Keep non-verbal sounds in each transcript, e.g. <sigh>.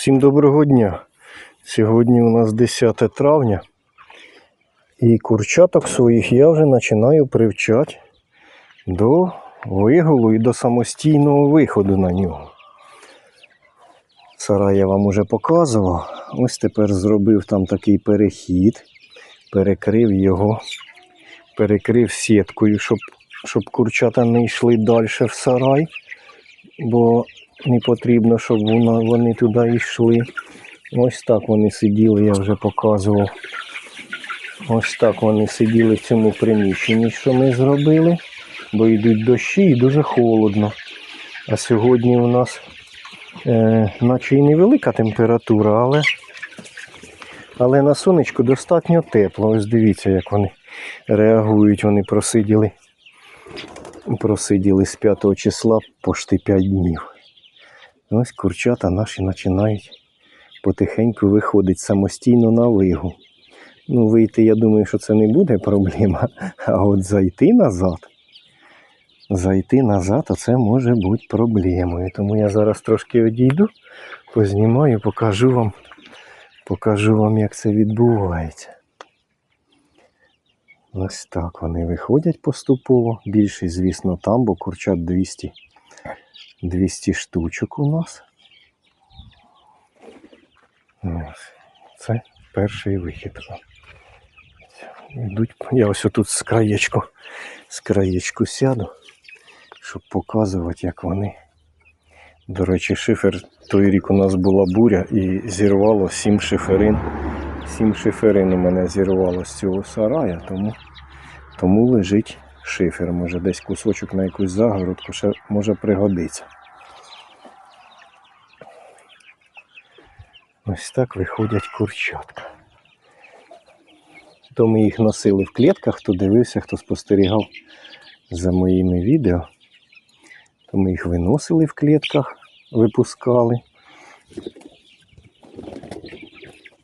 Всім доброго дня. Сьогодні у нас 10 травня. І курчаток своїх я вже починаю привчати до вигулу і до самостійного виходу на нього. Сарай я вам уже показував. Ось тепер зробив там такий перехід, перекрив його, перекрив сіткою, щоб, щоб курчата не йшли далі в сарай, бо не потрібно, щоб вони туди йшли. Ось так вони сиділи, я вже показував. Ось так вони сиділи в цьому приміщенні, що ми зробили, бо йдуть дощі і дуже холодно. А сьогодні у нас е, наче і невелика температура, але, але на сонечку достатньо тепло. Ось дивіться, як вони реагують. Вони просиділи, просиділи з 5 числа пошти 5 днів. Ось курчата наші починають потихеньку виходити самостійно на вигул. Ну, вийти, я думаю, що це не буде проблема. <laughs> А от зайти назад, зайти назад, це може бути проблемою. Тому я зараз трошки одійду, познімаю, покажу вам, покажу вам, як це відбувається. Ось так вони виходять поступово. Більшість, звісно, там, бо курчат 200, 200 штучок у нас. Ось. Це перший вихід. Йдуть, я ось тут з краєчку, з краєчку сяду, щоб показувати, як вони. До речі, шифер той рік у нас була буря і зірвало сім шиферин. Сім шиферин у мене зірвало з цього сарая, тому, тому лежить шифер. Може десь кусочок на якусь загородку ще може пригодиться. Ось так виходять курчатка. То ми їх носили в клітках, хто дивився, хто спостерігав за моїми відео. То ми їх виносили в клітках, випускали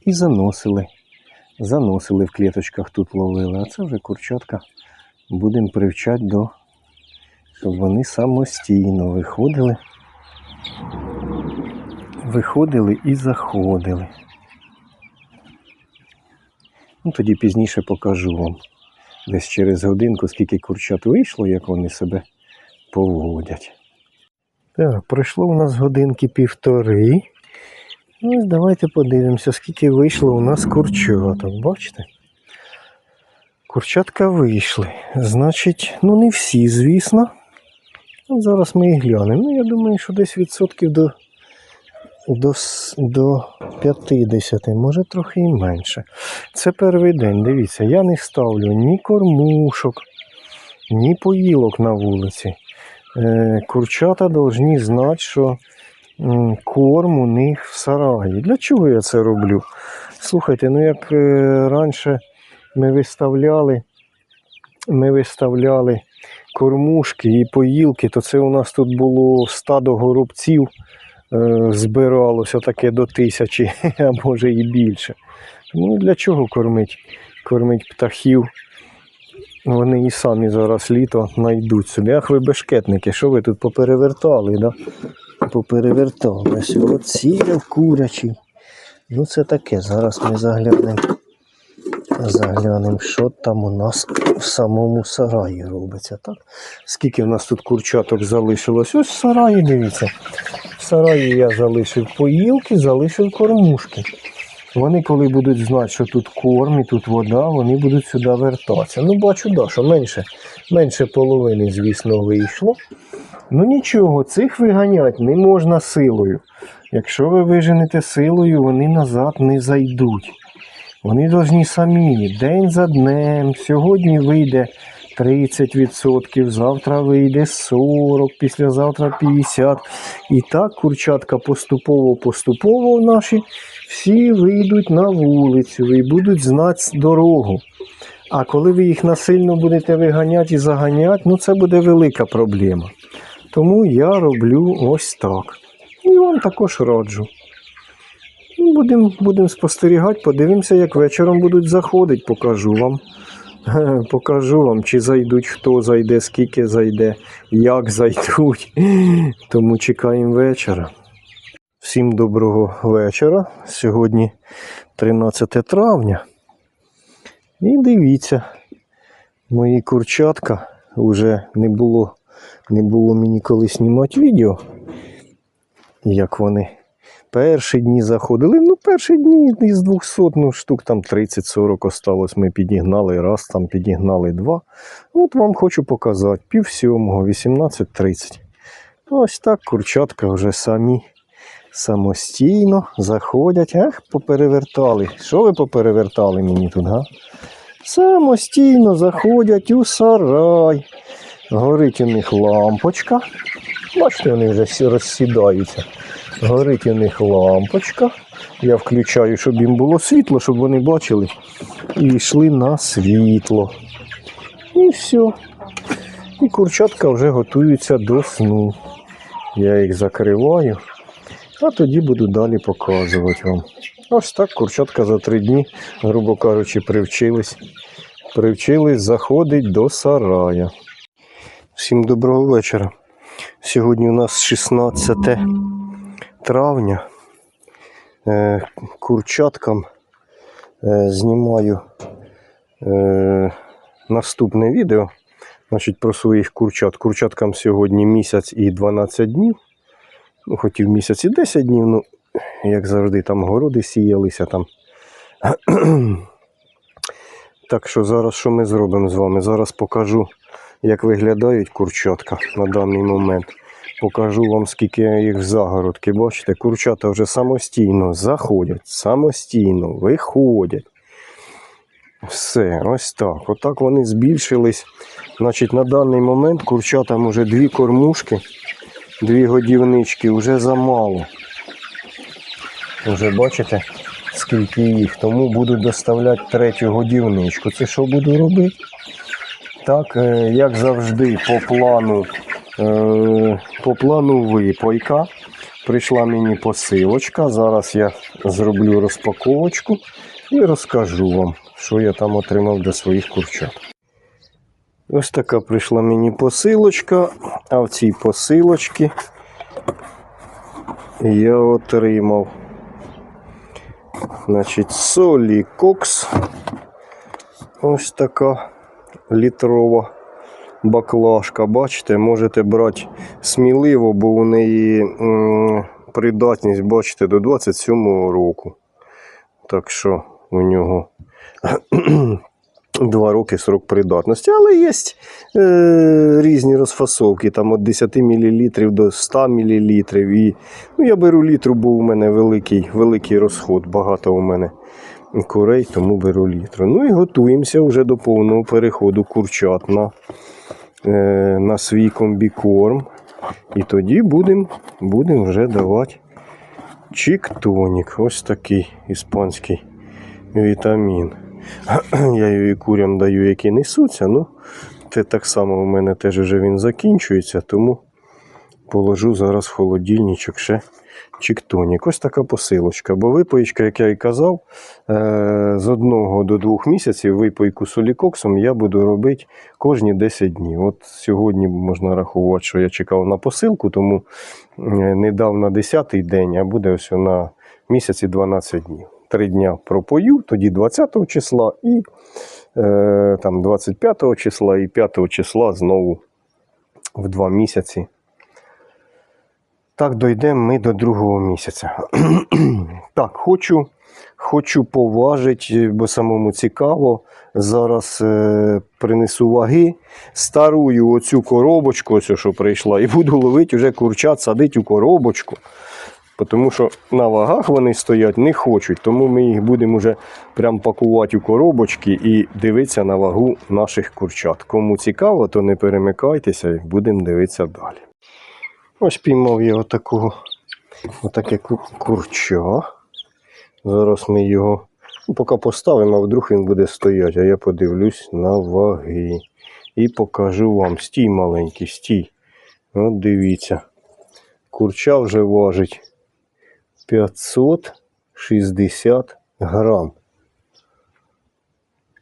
і заносили. Заносили в кліточках, тут ловили. А це вже курчатка будемо привчати до, щоб вони самостійно виходили. Виходили і заходили. Ну, тоді пізніше покажу вам. Десь через годинку, скільки курчат вийшло, як вони себе поводять. Так, пройшло у нас годинки півтори. Ну, давайте подивимося, скільки вийшло у нас курчаток. Бачите? Курчатка вийшли. Значить, ну не всі, звісно. Зараз ми і глянемо. Ну, я думаю, що десь відсотків до до, до 50, може трохи і менше. Це перший день. Дивіться, я не ставлю ні кормушок, ні поїлок на вулиці. Е, курчата повинні знати, що корм у них в сараї. Для чого я це роблю? Слухайте, ну як е, раніше ми виставляли, ми виставляли кормушки і поїлки, то це у нас тут було стадо горобців е, збиралося таке до тисячі, <laughs> а може і більше. Ну для чого кормить? Кормить птахів. Вони і самі зараз літо знайдуть собі. Ах ви бешкетники, що ви тут поперевертали, да? Поперевертали. Ось оці курячі. Ну це таке. Зараз ми заглянемо. Заглянемо, що там у нас в самому сараї робиться. Так? Скільки в нас тут курчаток залишилось? Ось в сараї, дивіться. В сараї я залишив поїлки, залишив кормушки. Вони, коли будуть знати, що тут корм і тут вода, вони будуть сюди вертатися. Ну, бачу, да, що менше, менше половини, звісно, вийшло. Ну нічого, цих виганяти не можна силою. Якщо ви виженете силою, вони назад не зайдуть. Вони повинні самі день за днем. Сьогодні вийде 30%, завтра вийде 40%, післязавтра 50%. І так курчатка поступово-поступово наші всі вийдуть на вулицю і будуть знати дорогу. А коли ви їх насильно будете виганяти і заганяти, ну це буде велика проблема. Тому я роблю ось так. І вам також раджу. Будемо будем спостерігати, подивимося, як вечором будуть заходити, покажу вам. <laughs> Покажу вам, чи зайдуть, хто зайде, скільки зайде, як зайдуть. <laughs> Тому чекаємо вечора. Всім доброго вечора. Сьогодні 13 травня. І дивіться, мої курчатка вже не було, не було мені коли знімати відео, як вони перші дні заходили. Ну, перші дні із 200 ну, штук там 30-40 осталось. Ми підігнали раз, там підігнали два. От вам хочу показати. Пів сьомого, 18.30. Ось так курчатка вже самі самостійно заходять. Ах, поперевертали. Що ви поперевертали мені тут, га? Самостійно заходять у сарай. Горить у них лампочка. Бачите, вони вже всі розсідаються. Горить у них лампочка. Я включаю, щоб їм було світло, щоб вони бачили. І йшли на світло. І все. І курчатка вже готуються до сну. Я їх закриваю, а тоді буду далі показувати вам. Ось так курчатка за три дні, грубо кажучи, привчились. Привчились заходить до сарая. Всім доброго вечора. Сьогодні у нас 16 травня. Е, Курчаткам е, знімаю е, наступне відео. Значить, про своїх курчат. Курчаткам сьогодні місяць і 12 днів. Ну, хотів місяць і 10 днів, ну, як завжди, там городи сіялися там. <clears throat> Так що зараз що ми зробимо з вами? Зараз покажу, як виглядають курчатка на даний момент. Покажу вам, скільки їх в загородки. Бачите, курчата вже самостійно заходять, самостійно виходять. Все, ось так. Отак вони збільшились. Значить, на даний момент курчатам уже дві кормушки, дві годівнички вже замало. Вже бачите, скільки їх. Тому буду доставляти третю годівничку. Це що буду робити? Так, е, як завжди, по плану, е, по плану випойка. Прийшла мені посилочка. Зараз я зроблю розпаковочку і розкажу вам, що я там отримав для своїх курчат. Ось така прийшла мені посилочка, а в цій посилочці я отримав значить, солі кокс. Ось така літрова баклажка. Бачите, можете брати сміливо, бо у неї придатність, бачите, до 27 року. Так що у нього <clears throat> Два роки срок придатності, але є е, різні розфасовки, там від 10 мл до 100 мл. І, ну, я беру літру, бо у мене великий, великий розход, багато у мене курей, тому беру літру. Ну і готуємося вже до повного переходу курчат на, на свій комбікорм. І тоді будемо будем вже давати чіктонік. Ось такий іспанський вітамін. <clears throat> Я її курям даю, які несуться. Ну, це так само у мене теж вже він закінчується, тому положу зараз в холодильничок ще чіктонік. Ось така посилочка. Бо випоїчка, як я і казав, е, з одного до двох місяців випойку солікоксом я буду робити кожні 10 днів. От сьогодні можна рахувати, що я чекав на посилку, тому е, не дав на 10-й день, а буде ось на місяці 12 днів три дня пропою, тоді 20 го числа і е, там 25 числа і 5 го числа знову в два місяці. Так, дійдемо ми до другого місяця. <clears throat> так, хочу хочу поважити, бо самому цікаво. Зараз е, принесу ваги, старую оцю коробочку, ось, що прийшла, і буду ловити вже курчат, садити у коробочку. Тому що на вагах вони стоять не хочуть, тому ми їх будемо вже прям пакувати у коробочки і дивитися на вагу наших курчат. Кому цікаво, то не перемикайтеся будемо дивитися далі. Ось піймав я отакого, отаке ку- курча. Зараз ми його ну, поки поставимо, а вдруг він буде стояти, а я подивлюсь на ваги. І покажу вам. Стій маленький, стій. От дивіться. Курча вже важить 560 грам.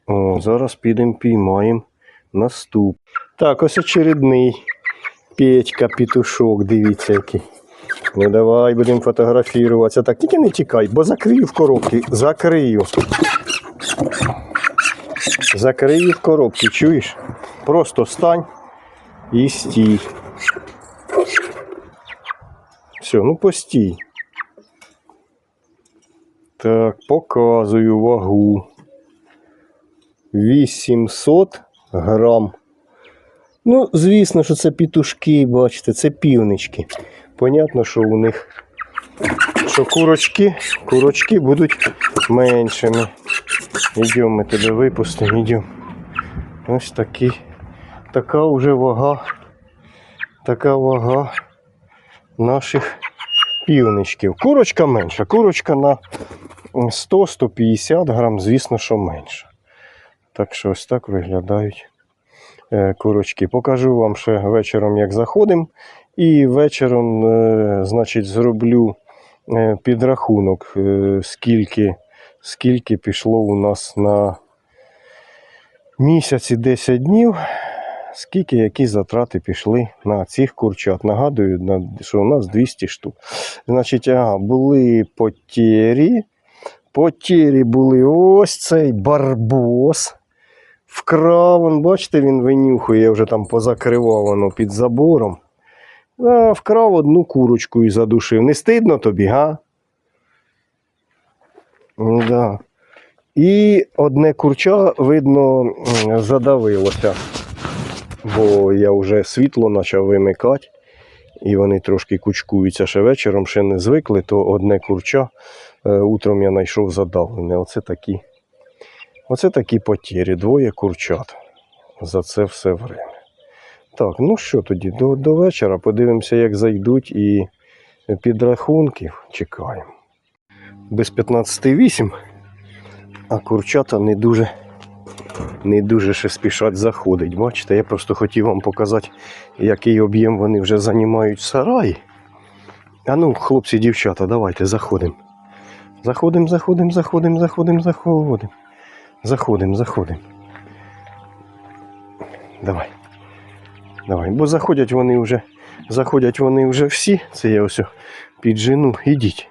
О, зараз підемо піймаємо наступ. Так, ось очередний Петька петушок, дивіться який. Ну давай будемо фотографуватися. Так, тільки не тікай, бо закрию в коробці. Закрию. Закрию в коробці, чуєш? Просто стань і стій. Все, ну постій. Так, показую вагу. 800 грам. Ну, звісно, що це пітушки, бачите, це півнички. Понятно, що у них що курочки, курочки будуть меншими. Йдемо, ми тебе випустимо, йдемо. Ось такий, така вже вага, така вага наших півничків. Курочка менша, курочка на 100-150 грам, звісно, що менша. Так що ось так виглядають курочки. Покажу вам ще вечором, як заходимо. І вечором, е, значить, зроблю е, підрахунок, е, скільки, скільки пішло у нас на місяці 10 днів. Скільки які затрати пішли на цих курчат? Нагадую, що у нас 200 штук. Значить, ага, були потері. Потері були ось цей барбос. Вкрав, он, бачите, він винюхує, вже там позакривав воно під забором. А, вкрав одну курочку і задушив. Не стидно тобі, га? Да. І одне курча, видно, задавилося. Бо я вже світло почав вимикати, і вони трошки кучкуються ще вечором, ще не звикли, то одне курча е, утром я знайшов задавлене. Оце такі, оце такі потері, двоє курчат за це все время. Так, ну що тоді, до, до вечора подивимося, як зайдуть і підрахунків чекаємо. Без 15,8, а курчата не дуже, не дуже ще спішать заходить. Бачите, я просто хотів вам показати, який об'єм вони вже займають в сараї. А ну, хлопці, дівчата, давайте заходимо. Заходимо, заходимо, заходимо, заходимо, заходимо. Заходимо, заходимо. Давай. Давай. Бо заходять вони вже, заходять вони вже всі. Це я ось піджену. Ідіть.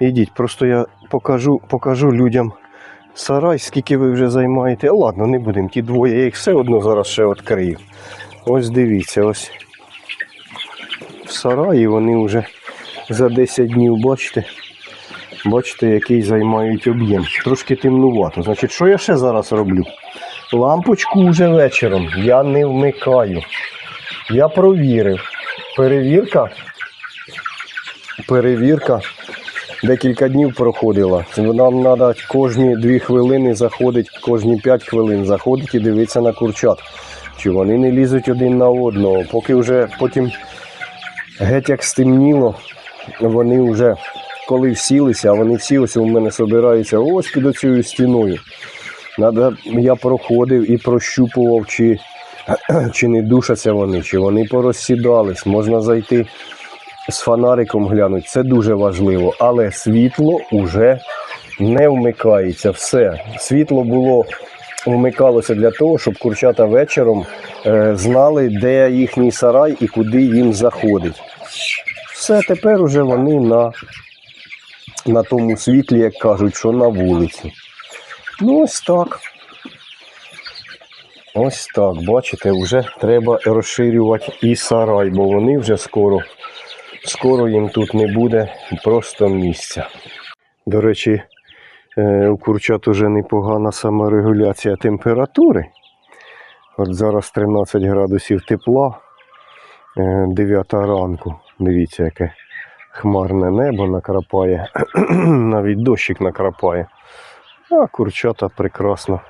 Ідіть. Просто я покажу, покажу людям сарай, скільки ви вже займаєте. Ладно, не будемо. Ті двоє, я їх все одно зараз ще відкрию. Ось дивіться, ось в сараї вони вже за 10 днів, бачите, бачите, який займають об'єм. Трошки темнувато. Значить, що я ще зараз роблю? Лампочку вже вечором я не вмикаю. Я провірив. Перевірка. Перевірка декілька днів проходила. Нам треба кожні 2 хвилини заходить, кожні 5 хвилин заходить і дивитися на курчат. Чи вони не лізуть один на одного. Поки вже потім геть як стемніло, вони вже коли всілися, а вони всі ось у мене собираються ось під оцією стіною. Надо, я проходив і прощупував, чи, <clears throat> чи не душаться вони, чи вони порозсідались. Можна зайти з фонариком глянути. Це дуже важливо. Але світло вже не вмикається. Все. Світло було вмикалося для того, щоб курчата вечором е, знали, де їхній сарай і куди їм заходить. Все, тепер уже вони на, на тому світлі, як кажуть, що на вулиці. Ну, ось так. Ось так, бачите, вже треба розширювати і сарай, бо вони вже скоро, скоро їм тут не буде просто місця. До речі, е, у курчат уже непогана саморегуляція температури. От зараз 13 градусів тепла, 9 ранку. Дивіться, яке хмарне небо накрапає, <clears throat> навіть дощик накрапає. А курчата прекрасно,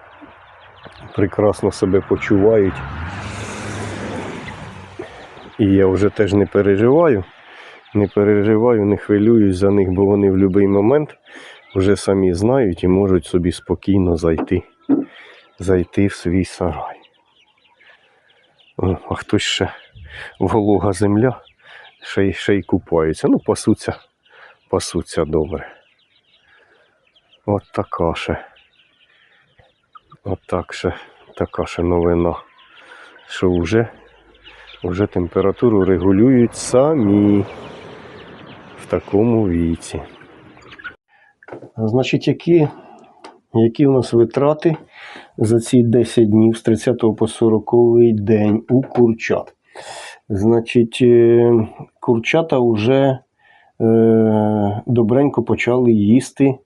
прекрасно себе почувають. І я вже теж не переживаю, не переживаю, не хвилююсь за них, бо вони в будь-який момент вже самі знають і можуть собі спокійно зайти, зайти в свій сарай. О, а хтось ще волога земля, ще, й- ще й купається. Ну, пасуться, пасуться добре. От така ще. От так ще, така ще новина. Що вже, вже температуру регулюють самі. в такому віці. Значить, які, які у нас витрати за ці 10 днів з 30 по 40 день у курчат? Значить, е, курчата вже е, добренько почали їсти е,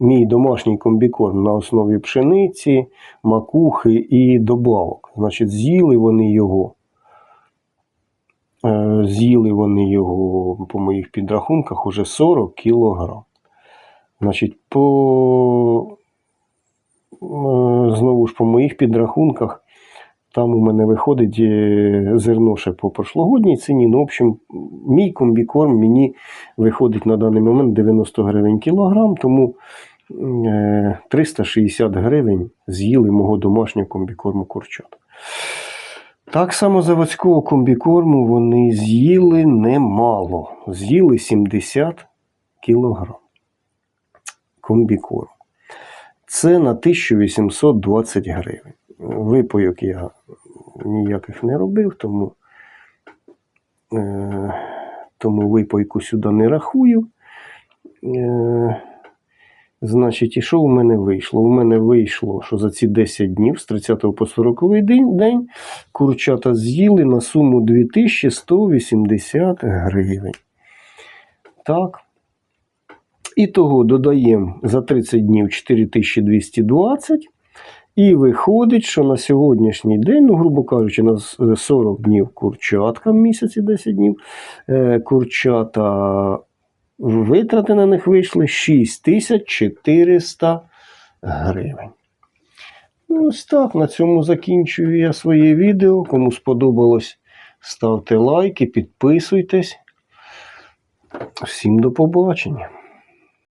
мій домашній комбікорм на основі пшениці, макухи і добавок. Значить, з'їли вони його. Е, З'їли вони його по моїх підрахунках уже 40 кілограм. Значить, по е, знову ж по моїх підрахунках, там у мене виходить е, зерно ще по прошлогодній ціні. Ну, в общем, мій комбікорм мені виходить на даний момент 90 гривень кілограм, тому е, 360 гривень з'їли мого домашнього комбікорму курчат. Так само заводського комбікорму вони з'їли немало. З'їли 70 кілограм комбікорму. Це на 1820 гривень. Випойок я ніяких не робив, тому, е, тому випойку сюди не рахую. Е, Значить, і що у мене вийшло? У мене вийшло, що за ці 10 днів з 30 по 40 день, день курчата з'їли на суму 2180 гривень. Так. І того додаємо за 30 днів 4220. І виходить, що на сьогоднішній день, ну, грубо кажучи, на 40 днів курчатка місяці 10 днів, е, курчата витрати на них вийшли 6400 гривень. Ну, ось так, на цьому закінчую я своє відео. Кому сподобалось, ставте лайки, підписуйтесь. Всім до побачення.